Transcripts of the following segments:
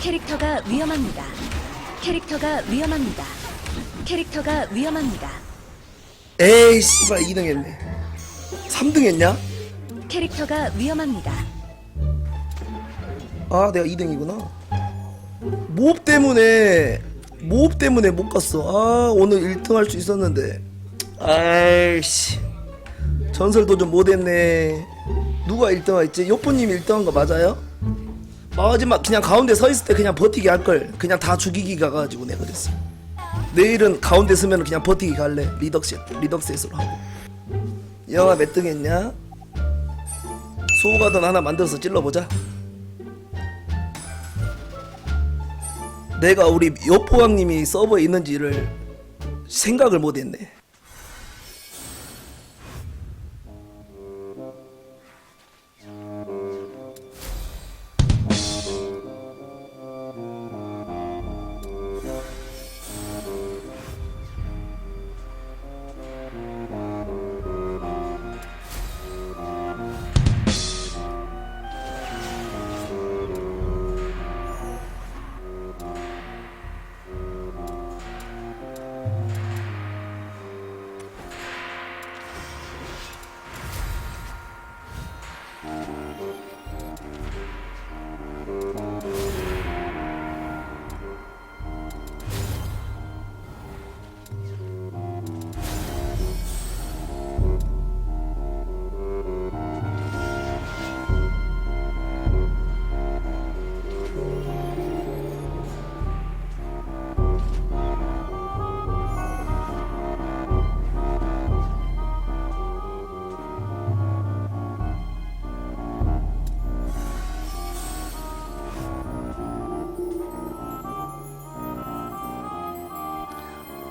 캐릭터가 위험합니다. 캐릭터가 위험합니다. 캐릭터가 위험합니다. 에이 씨발 2등 했네 3등 했냐? 캐릭터가 위험합니다. 아 내가 2등이구나 모업 때문에 모업 때문에 못 갔어 아 오늘 1등 할 수 있었는데 아이씨 전설도전 못했네 누가 1등 했지? 요뽀님 1등 한 거 맞아요? 마지막 그냥 가운데 서 있을 때 그냥 버티기 할 걸. 그냥 다 죽이기 가가지고 내가 그랬어. 내일은 가운데 서면 그냥 버티기 갈래. 리덕셋 리덕셋으로 하고. 영화 몇 등 했냐? 소가던 하나 만들어서 찔러보자. 내가 우리 여포왕님이 서버에 있는지를 생각을 못했네.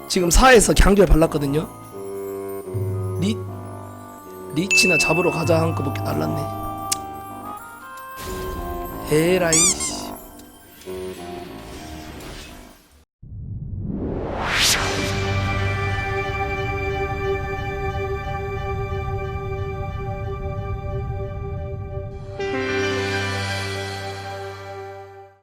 지금 4에서 강결 발랐거든요. 리 리치나 잡으러 가자 한 거 밖에 날랐네. 에라이. 씨.